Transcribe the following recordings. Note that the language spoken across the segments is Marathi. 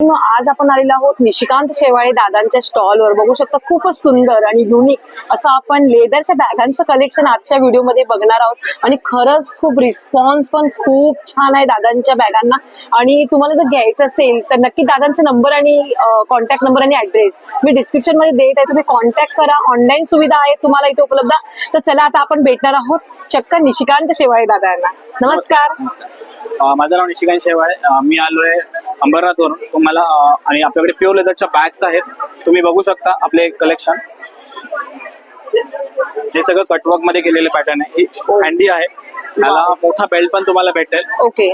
आज आपण आलेलो आहोत निशिकांत शेवाळे दादांच्या स्टॉलवर बघू शकता खूपच सुंदर आणि युनिक असं आपण लेदरच्या बॅगांचं कलेक्शन आजच्या व्हिडिओमध्ये बघणार आहोत. आणि खरंच खूप रिस्पॉन्स पण खूप छान आहे दादांच्या बॅगांना आणि तुम्हाला जर घ्यायचं असेल तर नक्की दादांचा नंबर आणि कॉन्टॅक्ट नंबर आणि ऍड्रेस मी डिस्क्रिप्शनमध्ये देत आहे. तुम्ही कॉन्टॅक्ट करा. ऑनलाईन सुविधा आहे तुम्हाला इथे उपलब्ध. तर चला आता आपण भेटणार आहोत चक्क निशिकांत शेवाळे दादांना. नमस्कार. माझं नाव निशिकांत शेवाळे मी आलोय अंबरनाथवरून. तुम्हाला आणि आपल्याकडे प्युअर लेदरच्या बॅग्स आहेत. तुम्ही बघू शकता आपले कलेक्शन हे सगळं कटवर्कमध्ये केलेले पॅटर्न आहे. ही हँडी आहे. त्याला मोठा बेल्ट पण तुम्हाला भेटेल. ओके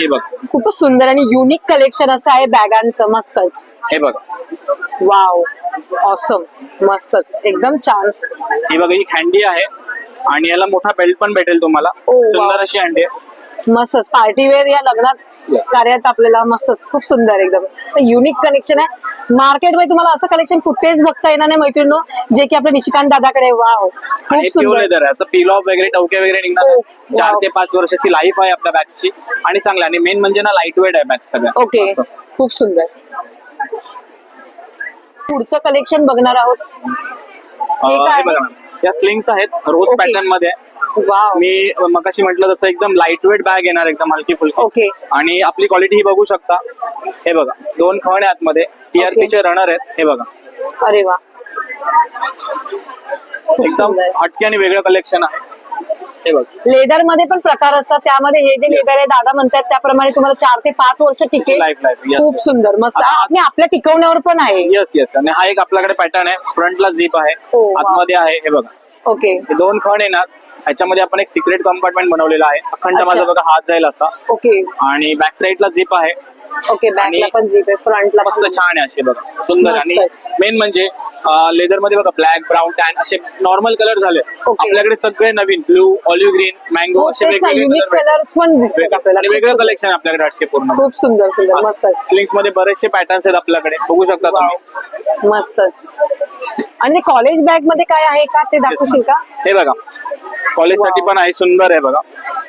हे बघ. खूपच सुंदर आणि युनिक कलेक्शन असं आहे बॅगांचं मस्तच. हे बघ. वाव ऑसम मस्तच. एकदम छान. ही बघ ही हँडी आहे. आणि याला मोठा बेल्ट पण भेटेल तुम्हाला. ओ, वा. सुंदर अशी आहे. मस्तच. पार्टीवेअर या लग्नात Yes. कार्यात आपल्याला मस्तच. खूप सुंदर एकदम. असं युनिक कलेक्शन आहे. मार्केटमध्ये तुम्हाला असं कलेक्शन कुठेच बघता येणार नाही मैत्रिणी जे की आपल्या निशिकांत दादाकडे वाव आणि खूप प्युअर सुंदर. लेदर याचं पील ऑफ वगैरे टवके वगैरे निघणार ओ, नाही. चार wow. ते पाच वर्षाची लाईफ आहे आपल्या बॅग्सची आणि चांगल्या आणि मेन म्हणजे ना लाइट वेट आहे बॅग्स सगळ्या. ओके असं. खूप सुंदर. पुढचं कलेक्शन बघणार आहोत. अ, हे काय? हे बघा मॅम. या स्लिंग्स आहेत रोज Okay. पॅटर्नमध्ये. वाव मी मगाशी म्हटलं तसं एकदम लाइट वेट बॅग येणार एकदम हलकी फुलकी. ओके आणि आपली क्वालिटी ही बघू शकता. हे बघा दोन खण आहे आतमध्ये टीआरपी चे रनर आहेत. हे बघा. अरे वा. खूप एकदम हटके आणि वेगळं कलेक्शन आहे. लेदरमध्ये पण प्रकार असतात. त्यामध्ये हे जे. लेदर आहे दादा म्हणतात त्याप्रमाणे तुम्हाला चार ते पाच वर्ष टिकेल. Yes, खूप. सुंदर. मस्त. आणि आपल्या टिकवण्यावर पण आहे. येस येस आणि हा एक आपल्याकडे पॅटर्न आहे. फ्रंटला झीप आहे. wow. आतमध्ये आहे. हे बघा. ओके. हे दोन खण येणार ह्याच्यामध्ये आपण एक सिक्रेट कंपार्टमेंट बनवलेला आहे. अखंड अच्छा. माझा बघा हात जाईल असा. ओके. आणि बॅक साईडला झीप आहे. ओके बॅकला आणि पण जीप आहे. फ्रंटला मस्त छान आहे असे बघा. सुंदर. आणि मस्तच. मेन म्हणजे लेदरमध्ये बघा ब्लॅक ब्राऊन टॅन असे नॉर्मल कलर झाले. Okay. आपल्याकडे सगळे नवीन ब्लू ऑलिव्ह ग्रीन मँगो असे वेगवेगळे युनिक कलर कलर्स पण दिसतात. आपल्याला आणि वेगळं. कलेक्शन आपल्याकडे हटके पूर्ण. खूप सुंदर सुंदर. स्लिंग्समध्ये बरेचसे पॅटर्न्स आहेत आपल्याकडे. बघू शकता तुम्ही. मस्तच. आणि कॉलेज बॅगमध्ये काय आहे का? ते दाखवशील का? हे बघा. कॉलेजसाठी Wow. पण आहे सुंदर आहे बघा.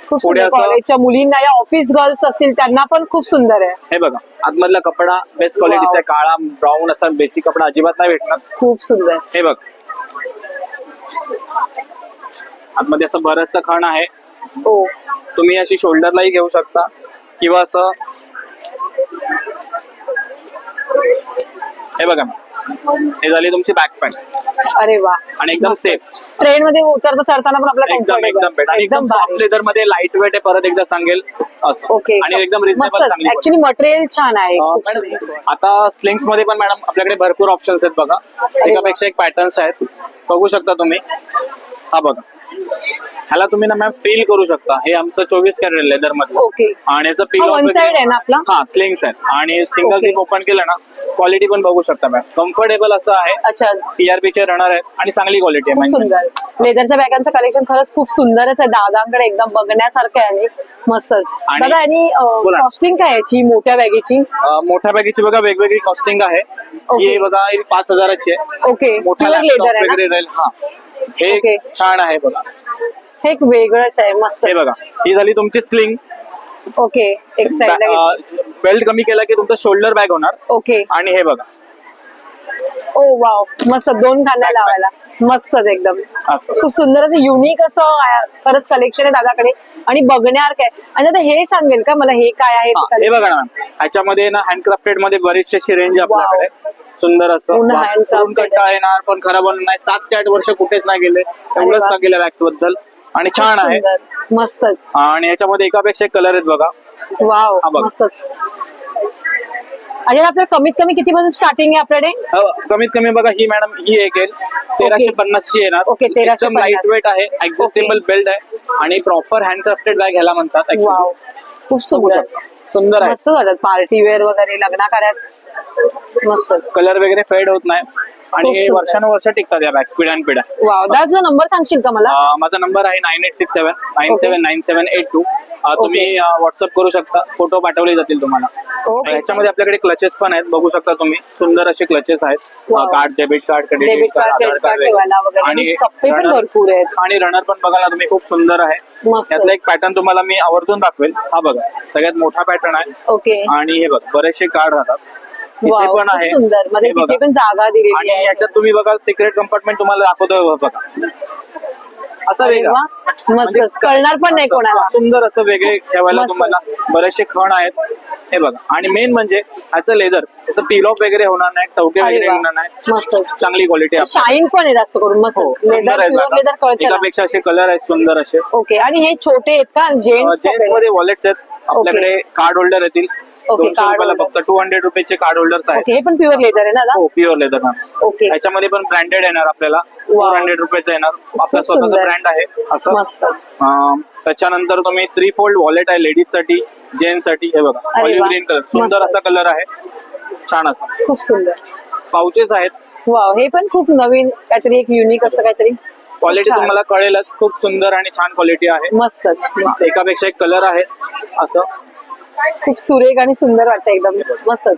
खूप सुंदर कॉलेजच्या मुलींना या ऑफिस गर्ल्स असतील त्यांना पण खूप सुंदर आहे. हे बघा आतमधला कपडा बेस्ट क्वालिटीचा आहे काळा ब्राऊन असा बेसिक कपडा अजिबात नाही भेटणार. खूप सुंदर. हे बघ. आतमध्ये असं बरचसं खण आहे. हो. तुम्ही अशी शोल्डरलाही घेऊ शकता. किंवा असं हे बघा. हे झाली तुमची बॅक पॅन्ट अरे वा. आणि एकदम सेफ ट्रेन मध्ये उतरता चढताना पण आपल्याला एकदम एकदम बेट आणि एकदम सॉफ्ट लेदरमध्ये लाइट वेट आहे परत एकदा सांगेल असं. ओके आणि एकदम चांगली ऍक्च्युली मटेरियल छान आहे. अं, खूप मॅडम, सुंदर. आता स्लिंग्समध्ये पण मॅडम आपल्याकडे भरपूर ऑप्शन्स आहेत बघा. एकापेक्षा एक पॅटर्न्स आहेत. बघू शकता तुम्ही. हा बघा. ह्याला तुम्ही ना मॅम फील करू शकता. हे आमचं चोवीस कॅरेट लेदरमध्ये ओके आणि याचं पील हा वन साइड आहे ना आपला? हा स्लिंग्स आहेत. आणि सिंगल Okay. झिप ओपन केलं ना क्वालिटी पण बघू शकता मॅम. कम्फर्टेबल असं आहे. अच्छा. टीआरपी चे रनर आहेत आणि चांगली क्वालिटी आहे खूप. सुंदर. लेदरच्या बॅगांचं कलेक्शन खरंच खूप सुंदरच आहे. दादांकडे एकदम बघण्यासारखं आहे. आणि मस्तच. आणि- दादा आणि बोला. कॉस्टिंग काय आहे याची? मोठ्या बॅगेची अं, मोठ्या बॅगेची बघा वेगवेगळी कॉस्टिंग आहे. Okay. ही बघा ही पाच हजाराची आहे. ओके. मोठा प्युअर लेदर आहे ना? वगैरे राहील. हा. हे Okay. छान आहे बघा. हे एक वेगळंच आहे. मस्त हे बघा. ही झाली तुमची स्लिंग ओके एक साइड बेल्ट कमी केला की तुमचं शोल्डर बॅग होणार. ओके आणि हे बघा. ओ वाव मस्त दोन खांद्या लावायला. मस्तच एकदम. असं. खूप सुंदर असं युनिक असं. खरंच कलेक्शन आहे दादाकडे. आणि बघण्यासारखं आहे आणि आता हे सांगेल का मला? हे काय आहे हा, हे बघा ना. मॅम ह्याच्यामध्ये ना हँडक्राफ्टेडमध्ये बरीचशी अशी रेंज आपल्याकडे. सुंदर असं. पूर्ण handcrafted कंटाळा येणार पण खराब होणार नाही. सात ते आठ वर्ष कुठेच नाही गेले. एवढंच वा. सांगितलं वॅक्सबद्दल. आणि छान आहे. मस्तच. आणि याच्यामध्ये एकापेक्षा एक कलर आहेत बघा. वाव हा बघ. मस्तच. आपल्या कमीत कमी किती पासून स्टार्टिंग आहे आपल्याकडे? अ, कमीत कमी बघा ही मॅडम ही एक येईल तेराशे पन्नास ची येणार. 1350. एकदम लाइट वेट आहे ऍडजस्टेबल बेल्ट आहे. आणि प्रॉपर हँडक्राफ्टेड बॅग ह्याला म्हणतात actually. वाव खूप सुंदर. सुंदर आहे. मस्त वाटत पार्टी वेअर वगैरे लग्ना कार्यात मस्तच. कलर वगैरे फेड होत नाही. आणि सुंदर. वर्षानुवर्ष टिकतात या बॅग्स पिढ्यान पिढ्या वाव नंबर सांगशील का मला? अ, माझा नंबर आहे nine eight six seven nine seven nine seven eight two तुम्ही व्हॉट्सअप करू शकता. फोटो पाठवले जातील तुम्हाला. ओके ह्याच्यामध्ये आपल्याकडे क्लचेस पण आहेत. बघू शकता तुम्ही. सुंदर असे क्लचेस आहेत. Wow. Card debit card credit card ठेवायला वगैरे. आणि कप्पे पण runner- भरपूर आहेत. आणि रनर पण बघायला तुम्ही खूप सुंदर आहे. मस्त. त्यातला एक पॅटर्न तुम्हाला मी आवर्जून दाखवेल. हा बघा. सगळ्यात मोठा पॅटर्न आहे. ओके आणि हे बघ बरेचसे कार्ड राहतात. इथे पण आहे. सुंदर. मध्ये हे बघा. तिथे पण जागा दिलेली आणि आहे. याच्यात तुम्ही बघा सिक्रेट कंपार्टमेंट तुम्हाला दाखवतोय बघा. असं अरे वेगळं. वा, म्हणजे मस्तच. कळणार पण नाही असं कोणाला. सुंदर असं वेगळे ठेवायला मस्तच. तुम्हाला बरेचसे खण आहेत. हे बघा. आणि मेन म्हणजे ह्याचं लेदर त्याचं पील ऑफ वगैरे होणार नाही टवके अरे वगैरे वा, होणार नाही. मस्तच. चांगली क्वालिटी आहे. शाईन पण आहे जास्त करून. मस्त. हो, सुंदर लेदर आहेत लेदर. कळतं. एकापेक्षा असे कलर आहेत सुंदर असे. ओके आणि हे छोटे आहेत का? जेंट्स जेंट्समध्ये? वॉलेट्स आहेत. आपल्याकडे कार्ड होल्डर येतील. ओके, दोनशे card रुपयाला holder. फक्त टू हंड्रेड रुपयाचे कार्ड होल्डर्स आहेत. ओके हे पण प्युअर लेदर आहे ना दादा हो प्युअर लेदर मॅम ओके ह्याच्यामध्ये पण ब्रँडेड येणार आपल्याला. फोर हंड्रेड रुपयाचं येणार. आपला खूप स्वतःचा सुंदर. ब्रँड आहे. असं. मस्तच अं, त्याच्यानंतर तुम्ही थ्री फोल्ड वॉलेट आहे लेडीजसाठी जेंट्ससाठी. हे बघा अरे ऑलिव्ह वा. ग्रीन कलर सुंदर मस्तच. असा कलर आहे. छान असा. खूप सुंदर. पाउचेस आहेत. वाव हे पण खूप नवीन काहीतरी एक युनिक असं काहीतरी. क्वालिटी छान. तुम्हाला कळेलच. खूप सुंदर आणि छान क्वालिटी आहे. मस्तच मस्त. एकापेक्षा एक कलर आहे. असं. खूप सुरेख आणि सुंदर वाटतं एकदम. मस्तच.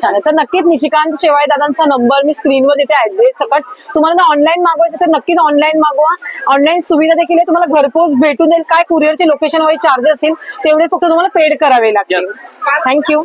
छान आहे. तर नक्कीच निशिकांत शेवाळे दादांचा नंबर मी स्क्रीनवर देते ऍड्रेस सकट तुम्हाला ऑनलाईन मागवायचं तर नक्कीच ऑनलाईन मागवा. ऑनलाईन सुविधा देखील आहे. तुम्हाला घरपोच भेटून जाईल. काय कुरिअरचे लोकेशन वगैरे चार्जेस असेल तेवढे फक्त तुम्हाला पेड करावे लागतील. थँक्यू